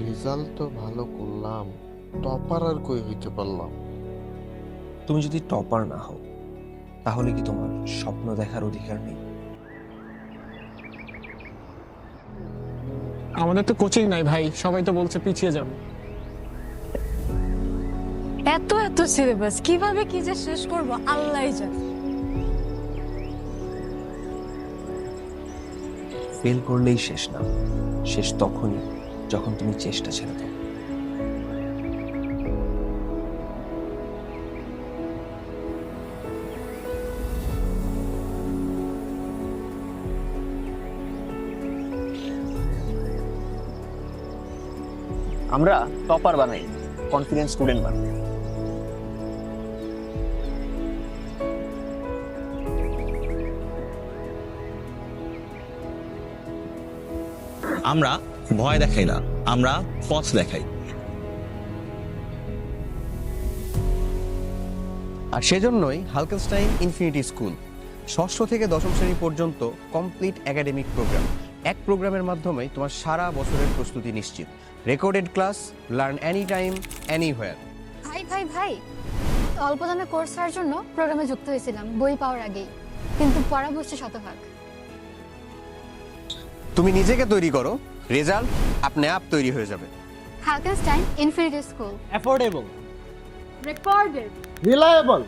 Result তো ভালো করলাম টপার আর কই হইতে পারলাম? তুমি যদি টপার না হও তাহলে কি তোমার স্বপ্ন দেখার অধিকার নেই? আমাদের তো কোচিং নাই ভাই সবাই তো বলছে পিছিয়ে যাবে। এত এত সিলেবাস কীভাবে কি যে শেষ করব আল্লাহই জানে। ফেল করলেই শেষ না শেষ তখনই। যখন তুমি চেষ্টা ছেড়ে দাও। আমরা টপার বানাই কনফিডেন্স স্টুডেন্ট বানাই। আমরা ভয় দেখাই না আমরা পথ দেখাই। আর সেজন্যই হালকেনস্টাইন ইনফিনিটি স্কুল ষষ্ঠ থেকে দশম শ্রেণি পর্যন্ত কমপ্লিট একাডেমিক প্রোগ্রাম। এক প্রোগ্রামের মাধ্যমে তোমার সারা বছরের প্রস্তুতি নিশ্চিত। Recorded class learn any time anywhere ভাই ভাই ভাই অল্প দামে কোর্স করার জন্য প্রোগ্রামে যুক্ত হয়েছিলাম বই পাওয়ার আগেই। কিন্তু পড়া বসছে শতভাগ। তুমি নিজেকে তৈরি করো। রেজাল্ট আপনি আপ তৈরি হয়ে যাবে। হালকেনস্টাইন infinity school affordable recorded reliable